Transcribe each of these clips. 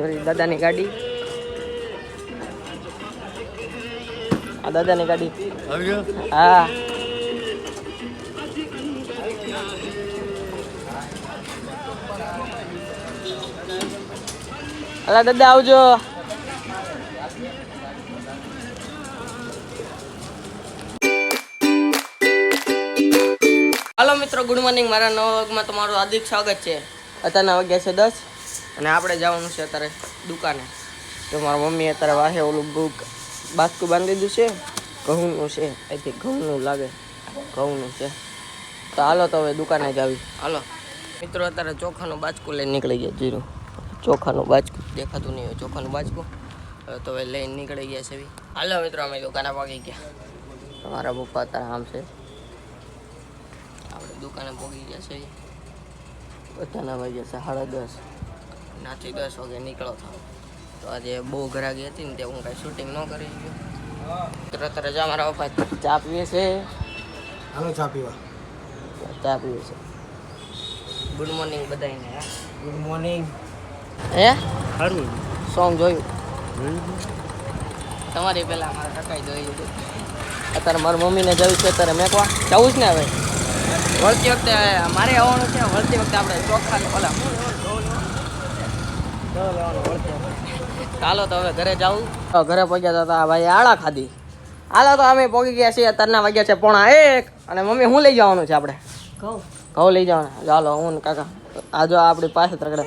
દાદાની ગાડી. આ દાદાની ગાડી. હા. અલા દાદા આવજો. હાલો મિત્રો ગુડ મોર્નિંગ. મારા નવા વર્ગમાં તમારું હાર્દિક સ્વાગત છે. અત્યારના વાગ્યા છે દસ. અને આપણે જવાનું છે અત્યારે દુકાને. તો મારા મમ્મી અત્યારે વાહે ઓલું બુક બાસ્કુ બાંધી દીધું છે. ઘઉંનું છે. અહીંથી ઘઉંનું લાગે. ઘઉંનું છે. તો હાલો તો હવે દુકાને જ આવી. હાલો. મિત્રો, અત્યારે ચોખાનું બાજકું લઈને નીકળી ગયા જીરું. ચોખાનું બાજકું. દેખાતું નહીં હોય ચોખાનું બાજકું. તો હવે લઈને નીકળી ગયા છે હાલો મિત્રો, અમે દુકાને પગી ગયા. તમારા પપ્પા અત્યારે આમ છે. આપણે દુકાને પહોંચી ગયા છે. બધાના વાગ્યા છે સાડા દસ. નાથી દસ વાગે નીકળો થાવ. તો આજે બહુ ઘરાગી હતી ને તે હું કાંઈ શૂટિંગ ન કરી ગયો તરત રજા મારા પપ્પા ચા પીએ છે. હાલો ચા પીવા. ચા પીવે છે. ગુડ મોર્નિંગ બધાને ગુડ મોર્નિંગ હે? સારું સોંગ જોયું? તમારી પહેલાં મારે ટકાઈ જોયું હતું અત્યારે મારી મમ્મીને જવું છે અત્યારે મેકવા જવું જ ને હવે? વળતી વખતે મારે આવવાનું છે વળતી વખતે આપણે ચોખા ઓલા ચાલો તો હવે ઘરે જાવું ઘરે પહોંચ્યા હતા ભાઈ આળા ખાધી. હાલો તો અમે પહોંચી ગયા છીએ અત્યારના વાગ્યા છે પોણા એક. અને મમ્મી શું લઈ જવાનું છે આપણે? ઘઉં. લઈ જવાના. ચાલો હું કાકા. આ જો આપણી પાસે તરગડે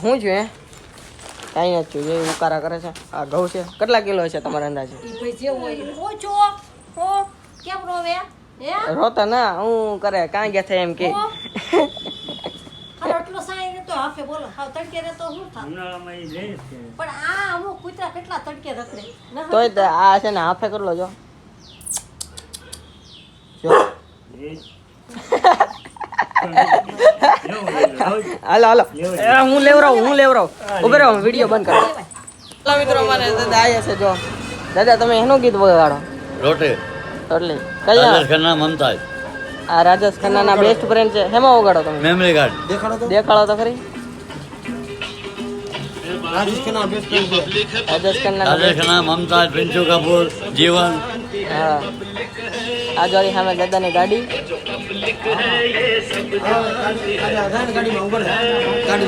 શું એ કાંઈ નથી છું એ ઉકારા કરે છે. આ ઘઉં છે. કેટલા કિલો છે તમારા અંદાજે? હો હે રોતા ના હું કરે કાંઈ ગયા થાય એમ કે. હાફે બોલો. હાવ તડકે રે તો શું થાય પણ આ અમુક કૂતરા કેટલા તડકે રખડે. તોય તે આ છે ને હાફે કરલો જો. જો. હાલો હાલો. હું લેવરાવું હું લેવરાવું. ઉભે રહો વીડિયો બંધ કરો. હાલો મિત્રો અમારે દાદા આવ્યા છે જો. દાદા તમે એનું ગીત વગાડો. રોટે એટલે કયા ખન્ના મમતાજ આ રાજેશ ખન્નાના બેસ્ટ ફ્રેન્ડ છે. હેમાં વગાડો તમે. મેમરી કાર્ડ દેખાડો તો દેખાડો તો ખરી. રાજેશ ખન્ના બેસ્ટ ફ્રેન્ડ છે રાજેશ ખન્ના રાજેશ ખન્ના મમતાજ પિન્ટુ કપૂર જીવન હા આ જોડી સામે દાદાની ગાડી હા, ગાડી આજે આધાર ગાડીમાં ઊભો રહે. ગાડી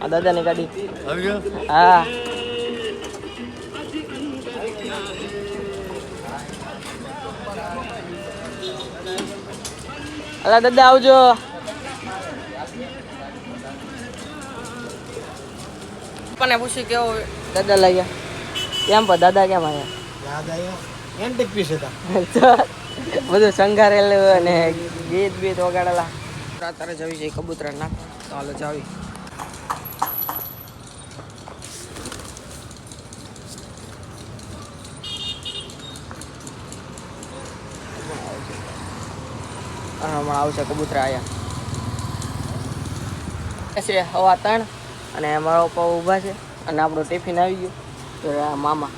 આ દાદાની ગાડી. હા. અલા દાદા આવજો. પપ્પાને પૂછ્યું કેવો દાદા લાગ્યા. કેમ પણ દાદા કેમ આવ્યા એન્ટિક પીસ હતા બધું શંગારેલું અને ગીત બીત વગાડેલા. અત્યારે જવી છે કબૂતરા ના તો હાલો જાવી. હમણાં આવશે કબૂતરા આયા. છે હવા ત્રણ અને મારા પપ્પા ઊભા છે અને આપણું ટિફિન આવી ગયું. તો આ મામા.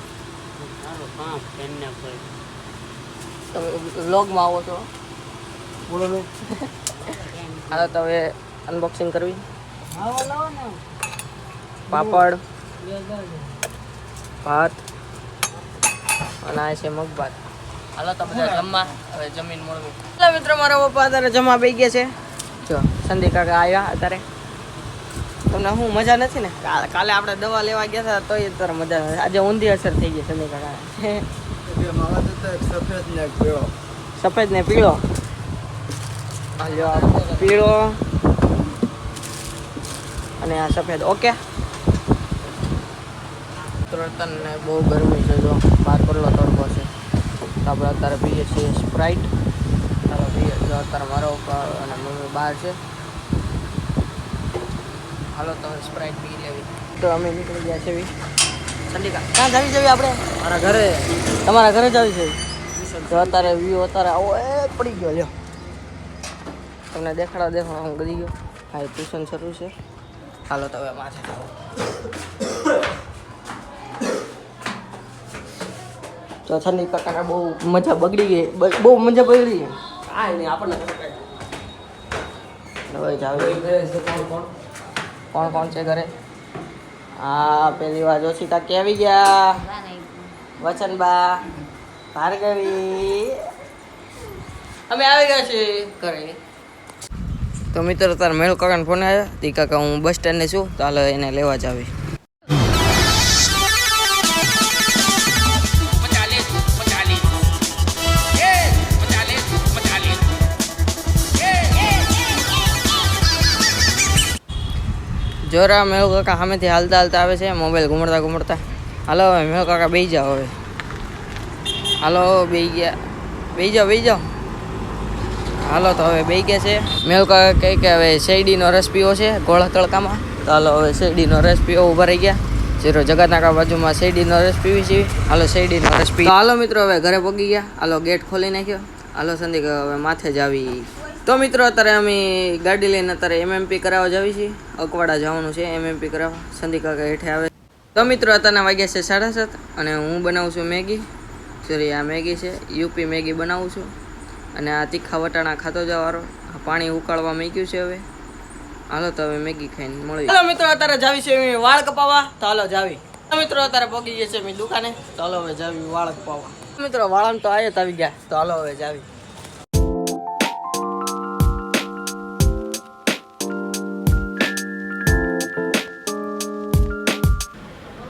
તમે વ્લોગમાં આવો છો. બોલો. હાલો તો હવે અનબોક્સિંગ કરવી? પાપડ. ભાત. અને આ છે મગભાત. હાલો તો બધા જમવા. હવે જમીન મળવું હાલો મિત્રો મારા પપ્પા અત્યારે જમવા બેસી ગયા છે. જો સંદી કાકા આવ્યા અત્યારે. તમને શું મજા નથી ને? કાલે આપણે દવા લેવા ગયા હતા તોય અત્યારે મજા આજે ઊંધી અસર થઈ ગઈ સંદી કાકા સફેદ ને પીળો. સફેદ ને પીળો. પીળો અને આ સફેદ. ઓકે? ત્રણ ને બહુ ગરમી છે જો. બહાર કરેલો તડકો છે. તો આપણે અત્યારે પીએ છીએ સ્પ્રાઇટ ચાલો પીએ જો અત્યારે મારો અને મમ્મી બહાર છે. હાલો તમે સ્પ્રાઇટ પી લેવી. તો અમે નીકળી ગયા છે ચંડિકા ક્યાં જવી જવી આપણે? મારા ઘરે. તમારા ઘરે જ આવી છે જો અત્યારે વ્યૂ અત્યારે આવો એ પડી ગયો લ્યો. તમને દેખાડો દેખાડો હું ગદી ગયો. હા ટ્યુશન શરૂ છે. હાલો તમે માથે તો ઠંડી કાકાને બહુ મજા બગડી ગઈ. બહુ મજા બગડી ગઈ આ નહીં આપણને હવે જાવ કોણ કોણ? છે ઘરે? હા પેલી વાર જોશી કાકી આવી ગયા. વચનબા ભાર્ગવી. અમે આવી ગયા છીએ ઘરે. તો મિત્રો તાર મેળ કાકાને ફોન આવ્યો. તી કાકા હું બસ સ્ટેન્ડે છું. તો હાલ એને લેવા જ આવી. જોરા મેળ કાકા સામેથી હાલતા હાલતા આવે છે, મોબાઈલ ઘુમડતા ઘુમડતા. હાલો હવે મેળ કાકા બેસી જાઓ હવે. હાલો બેસી ગયા. બેસી જાઓ બેસી જાઓ. હાલો, તો હવે બેસી ગયા છે. મેળ કાકા કહે કે હવે શેરડીનો રસ પીવો છે, ગોળા તડકામાં. તો હાલો, હવે શેરડીનો રસ પીવો ઊભા રહી ગયા. જીરો જગતનાકા બાજુમાં શેરડીનો રસ પીવી છે. હાલો, શેરડીનો રસ પી તો હાલો મિત્રો, હવે ઘરે પગી ગયા. હાલો, ગેટ ખોલી નાખ્યો. હાલો, સંદીપ, હવે માથે જ આવી. તો મિત્રો, અત્યારે અમે ગાડી લઈને અત્યારે એમએમપી કરાવવા જાવી છીએ. અકવાડા જવાનું છે એમએમપી કરાવવા. સંધિકાકા કાકા હેઠે આવે. તો મિત્રો, અત્યારના વાગ્યા છે સાડા સાત અને હું બનાવું છું મેગી. સોરી આ મેગી છે. યુપી મેગી બનાવું છું. અને આ તીખા વટાણા ખાતો જવાનો પાણી ઉકાળવા મૂક્યું છે હવે. હાલો, તો હવે મેગી ખાઈને મળી હાલો મિત્રો, અત્યારે જાવી છે વાળ કપાવા તો હાલો જાવી મિત્રો, અત્યારે પગી ગયા છે દુકાને. તો હાલો, હવે જાવી વાળ કપાવા મિત્રો વાળામાં તો આયત આવી ગયા. તો હાલો, હવે જાવી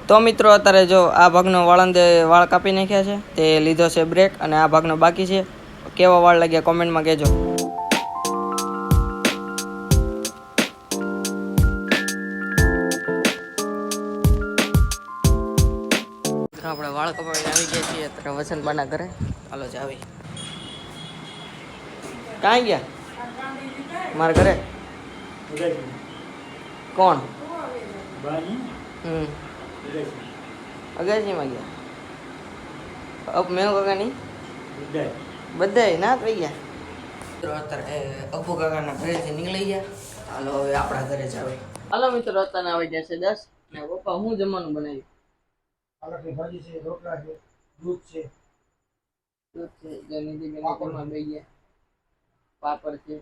તો મિત્રો અત્યારે જો આ ભાગનો વાળંદે વાળ કાપી નાખ્યા છે તે લીધો છે બ્રેક અને આ ભાગનો બાકી છે. કેવા વાળ લાગ્યા કોમેન્ટમાં કહેજો. આપણે વાળ કપાવીને આવી ગયા છીએ અત્યારે વસંતબાના ઘરે. ચાલો જ આવી. કાંઈ ગયા? મારા ઘરે? કોણ? હમ. અગાસીમાં ગયા? અપ મેં કાકા નહીં બધાય. ના થઈ ગયા? મિત્રો અત્યારે અપુ કાકાના ઘરેથી નીકળી ગયા. હાલો હવે આપણા ઘરે જ આવે. હાલો મિત્રો અત્યારે આવી ગયા છે દસ. ને પપ્પા હું જમવાનું બનાવ્યું? પાલકની ભાજી છે રોટલા છે દૂધ છે. દૂધ છે જો નિધિબેન ઘરમાં ગયા. પાપડ છે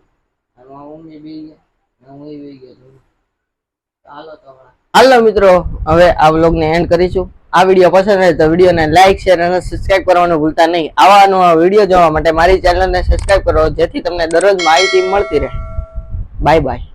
અને મમ્મી બેસી ગયા અને હું બેસી ગયો છું. હાલો મિત્રો, હવે આ વ્લોગને એન્ડ કરીશું. આ વીડિયો પસંદ આવે તો વિડીયોને લાઈક શેર અને સબસ્ક્રાઇબ કરવાનું ભૂલતા નહીં. આવા નવા વીડિયો જોવા માટે મારી ચેનલને સબસ્ક્રાઇબ કરો, જેથી તમને દરરોજ માહિતી મળતી રહે. Bye bye